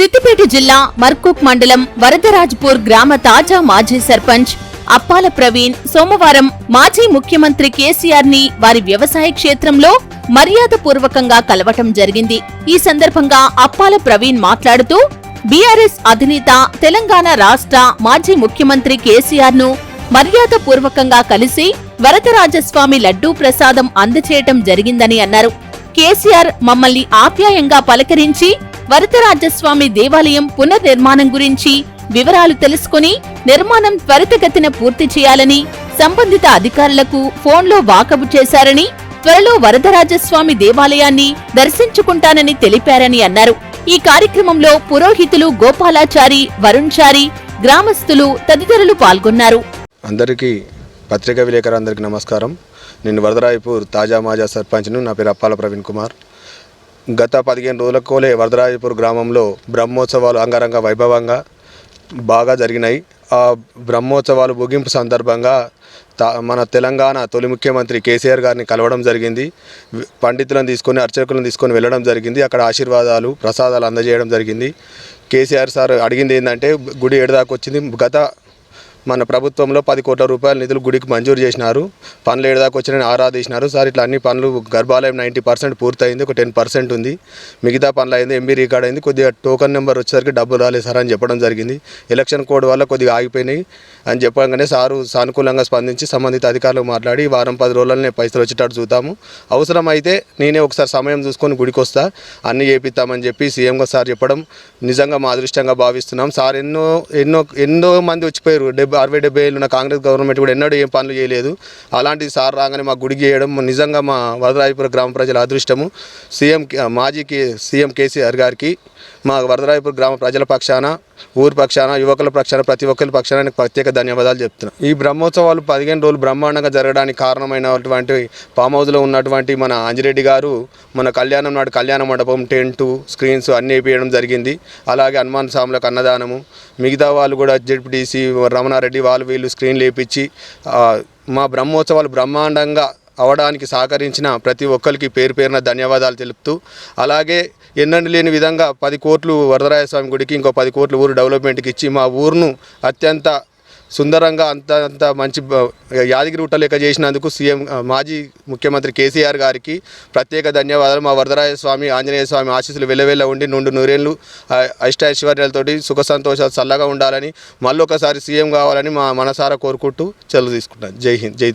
సిద్దిపేట జిల్లా మర్కూక్ మండలం వరదరాజ్పూర్ గ్రామ తాజా మాజీ సర్పంచ్ అప్పాల ప్రవీణ్ సోమవారం మాజీ ముఖ్యమంత్రి కేసీఆర్ని వారి వ్యవసాయ క్షేత్రంలో మర్యాదపూర్వకంగా కలవటం జరిగింది. ఈ సందర్భంగా అప్పాల ప్రవీణ్ మాట్లాడుతూ బీఆర్ఎస్ అధినేత తెలంగాణ రాష్ట్ర మాజీ ముఖ్యమంత్రి కేసీఆర్ను మర్యాదపూర్వకంగా కలిసి వరదరాజస్వామి లడ్డూ ప్రసాదం అందచేయటం జరిగిందని అన్నారు. కేసీఆర్ మమ్మల్ని ఆప్యాయంగా పలకరించి వరదరాజస్వామి దేవాలయం పునర్నిర్మాణం గురించి వివరాలు తెలుసుకుని నిర్మాణం త్వరితగతిన పూర్తి చేయాలని సంబంధిత అధికారులకు ఫోన్లో వాకబు చేశారని త్వరలో వరదరాజస్వామి దేవాలయాన్ని దర్శించుకుంటానని తెలిపారని అన్నారు. ఈ కార్యక్రమంలో పురోహితులు గోపాలాచారి వరుణ్చారి గ్రామస్తులు తదితరులు పాల్గొన్నారు. అందరికీ పత్రికా విలేకరులందరికీ నమస్కారం. నేను వరదరాయపూర్ తాజా మాజా సర్పంచ్ను నా పేరు అప్పాల ప్రవీణ్ కుమార్. గత పదిహేను రోజులకోలే వరదరాజపూర్ గ్రామంలో బ్రహ్మోత్సవాలు అంగరంగ వైభవంగా బాగా జరిగినాయి. ఆ బ్రహ్మోత్సవాలు ముగింపు సందర్భంగా మన తెలంగాణ తొలి ముఖ్యమంత్రి కేసీఆర్ గారిని కలవడం జరిగింది. పండితులను తీసుకొని అర్చకులను తీసుకొని వెళ్ళడం జరిగింది. అక్కడ ఆశీర్వాదాలు ప్రసాదాలు అందజేయడం జరిగింది. కేసీఆర్ సార్ అడిగింది ఏంటంటే గుడి ఏడుదాకా వచ్చింది గత మన ప్రభుత్వంలో పది కోట్ల రూపాయల నిధులు గుడికి మంజూరు చేసినారు. పనులు ఏడాదాకా వచ్చినాయని ఆరాధించినారు సార్ ఇట్లా అన్ని పనులు గర్భాలయం నైంటీ పర్సెంట్ పూర్తయింది. ఒక టెన్ పర్సెంట్ ఉంది. మిగతా పనులు అయింది ఎంబీ రికార్డ్ అయింది. కొద్దిగా టోకన్ నెంబర్ వచ్చేసరికి డబ్బులు రాలేదు సార్ అని చెప్పడం జరిగింది. ఎలక్షన్ కోడ్ వల్ల కొద్దిగా ఆగిపోయినాయి అని చెప్పగానే సారు సానుకూలంగా స్పందించి సంబంధిత అధికారులు మాట్లాడి వారం పది రోజులనే పైసలు వచ్చేటట్టు చూద్దాము. అవసరమైతే నేనే ఒకసారి సమయం చూసుకొని గుడికి వస్తా. అన్నీ చేపిస్తామని చెప్పి సీఎంగా సార్ చెప్పడం నిజంగా మా అదృష్టంగా భావిస్తున్నాం. సార్ ఎన్నో ఎన్నో ఎన్నో మంది వచ్చిపోయారు. డెబ్బై అరవై డెబ్బై ఏళ్ళు ఉన్న కాంగ్రెస్ గవర్నమెంట్ కూడా ఎన్నడూ ఏం పనులు చేయలేదు. అలాంటి సార్ రాగానే మా గుడికి చేయడం నిజంగా మా వరదరాజపుర గ్రామ ప్రజల అదృష్టము. సీఎం మాజీ కే సీఎం కేసీఆర్ గారికి మా వరదరాజపుర గ్రామ ప్రజల పక్షాన ఊరి పక్షాన యువకుల పక్షాన ప్రతి ఒక్కరి పక్షాన ప్రత్యేక ధన్యవాదాలు చెప్తున్నాను ఈ బ్రహ్మోత్సవాలు పదిహేను రోజులు బ్రహ్మాండంగా జరగడానికి కారణమైనటువంటి ఫామ్ హౌస్లో ఉన్నటువంటి మన అంజిరెడ్డి గారు మన కళ్యాణం నాడు కళ్యాణ మండపం టెంటు స్క్రీన్స్ అన్నీ వేయడం జరిగింది. అలాగే హనుమాన్ స్వాములకు అన్నదానము. మిగతా వాళ్ళు కూడా జెడ్పీటీసీ రెడ్డి వాళ్ళు వీళ్ళు స్క్రీన్లు లేపించి మా బ్రహ్మోత్సవాలు బ్రహ్మాండంగా అవడానికి సహకరించిన ప్రతి ఒక్కరికి పేరు పేరున ధన్యవాదాలు తెలుపుతూ అలాగే ఎన్నండి లేని విధంగా పది కోట్లు వరదరాయ స్వామి గుడికి ఇంకో పది కోట్లు ఊరు డెవలప్మెంట్కి ఇచ్చి మా ఊరును అత్యంత సుందరంగా అంత అంత మంచి యాదగిరి ఉట్టలేక లెక్క చేసినందుకు సీఎం మాజీ ముఖ్యమంత్రి కేసీఆర్ గారికి ప్రత్యేక ధన్యవాదాలు. మా వరదరాయ స్వామి ఆంజనేయ స్వామి ఆశీస్సులు వెల్లవెల్ల ఉండి నుండు నూరేళ్ళు అష్టైశ్వర్యాలతోటి సుఖ సంతోషాలు చల్లగా ఉండాలని మళ్ళీ ఒకసారి సీఎం కావాలని మా మనసారా కోరుకుంటూ చెల్లు తీసుకుంటాను. జై హింద్ జై